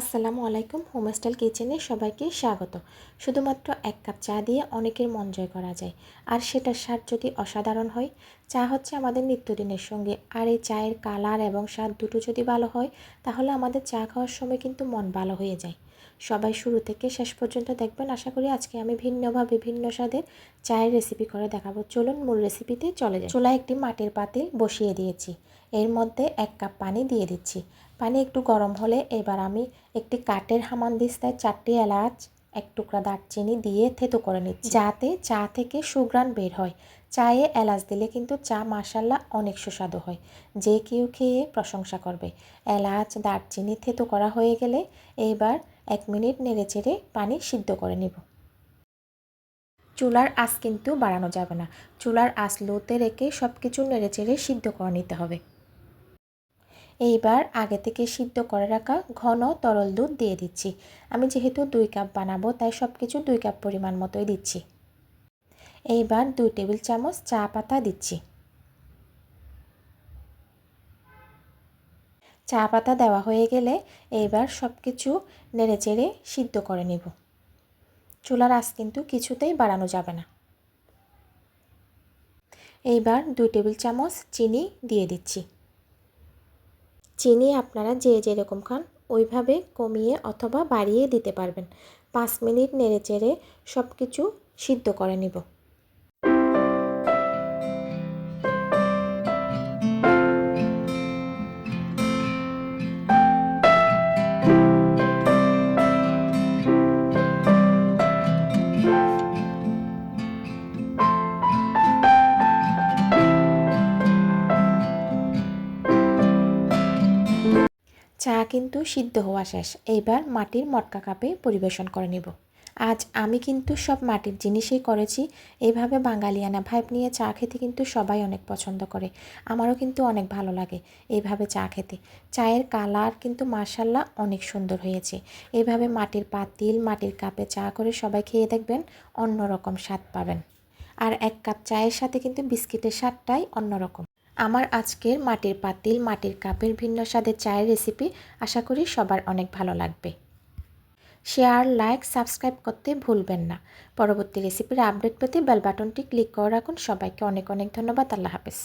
আসসালামু আলাইকুম হোমস্টাইল কিচেনে সবাইকে স্বাগত। শুধুমাত্র এক কাপ চা দিয়ে অনেকের মন জয় করা যায়। আর সেটার স্বাদ যদি অসাধারণ হয়, চা হচ্ছে আমাদের নিত্যদিনের সঙ্গে। আর এই চায়ের কালার এবং স্বাদ দুটো যদি ভালো হয়, তাহলে আমাদের চা খাওয়ার সময় কিন্তু মন ভালো হয়ে যায়। সবাই শুরু থেকে শেষ পর্যন্ত দেখবেন, আশা করি আজকে আমি ভিন্নভাবে ভিন্ন স্বাদের চায়ের রেসিপি করে দেখাবো। চলুন মূল রেসিপিতে চলে যাই। চুলায় একটি মাটির পাতিল বসিয়ে দিয়েছি। এর মধ্যে এক কাপ পানি দিয়ে দিচ্ছি। পানি একটু গরম হলে এবার আমি একটি কাঠের হামানদিস্তায় চারটি এলাচ, এক টুকরা দারচিনি দিয়ে থেতো করে নিচ্ছি। যাতে চা থেকে সুগ্রান বের হয়। চায়ে এলাচ দিলে কিন্তু চা মাসাল্লা অনেক সুস্বাদু হয়। যে কেউ খেয়ে প্রশংসা করবে। এলাচ, দারচিনি থেতো করা হয়ে গেলে এবার এক মিনিট নেড়ে চেড়ে পানি সিদ্ধ করে নিব। চুলার আঁচ কিন্তু বাড়ানো যাবে না। চুলার আঁচ লোতে রেখে সব কিছু নেড়ে চেড়ে সিদ্ধ করে নিতে হবে। এইবার আগে থেকে সিদ্ধ করে রাখা ঘন তরল দুধ দিয়ে দিচ্ছি। আমি যেহেতু দুই কাপ বানাবো, তাই সব কিছু দুই কাপ পরিমাণ মতোই দিচ্ছি। এইবার দুই টেবিল চামচ চা পাতা দিচ্ছি। চা পাতা দেওয়া হয়ে গেলে এইবার সব কিছু নেড়ে চেড়ে সিদ্ধ করে নিব। চুলার আঁচ কিন্তু কিছুতেই বাড়ানো যাবে না। এইবার দুই টেবিল চামচ চিনি দিয়ে দিচ্ছি। চিনি আপনারা যে যেরকম খান, ওইভাবে কমিয়ে অথবা বাড়িয়ে দিতে পারবেন। পাঁচ মিনিট নেড়ে চেড়ে সব কিছু সিদ্ধ করে নিব। চা কিন্তু সিদ্ধ হওয়া শেষ। এইবার মাটির মটকা কাপে পরিবেশন করে নিব। আজ আমি কিন্তু সব মাটির জিনিসই করেছি। এইভাবে বাঙালিয়ানা ভাইব নিয়ে চা খেতে কিন্তু সবাই অনেক পছন্দ করে। আমারও কিন্তু অনেক ভালো লাগে এইভাবে চা খেতে। চায়ের কালার কিন্তু মার্শাল্লাহ অনেক সুন্দর হয়েছে। এইভাবে মাটির পাতিল, মাটির কাপে চা করে সবাই খেয়ে দেখবেন অন্যরকম স্বাদ পাবেন। আর এক কাপ চায়ের সাথে কিন্তু বিস্কিটের স্বাদটাই অন্যরকম। আমার আজকের মাটির পাতিল, মাটির কাপের ভিন্ন স্বাদের চায়ের রেসিপি আশা করি সবার অনেক ভালো লাগবে। শেয়ার লাইক সাবস্ক্রাইব করতে ভুলবেন না। পরবর্তী রেসিপির আপডেট পেতে বেল বাটনটি ক্লিক করে রাখুন। সবাইকে অনেক অনেক ধন্যবাদ। আল্লাহ হাফেজ।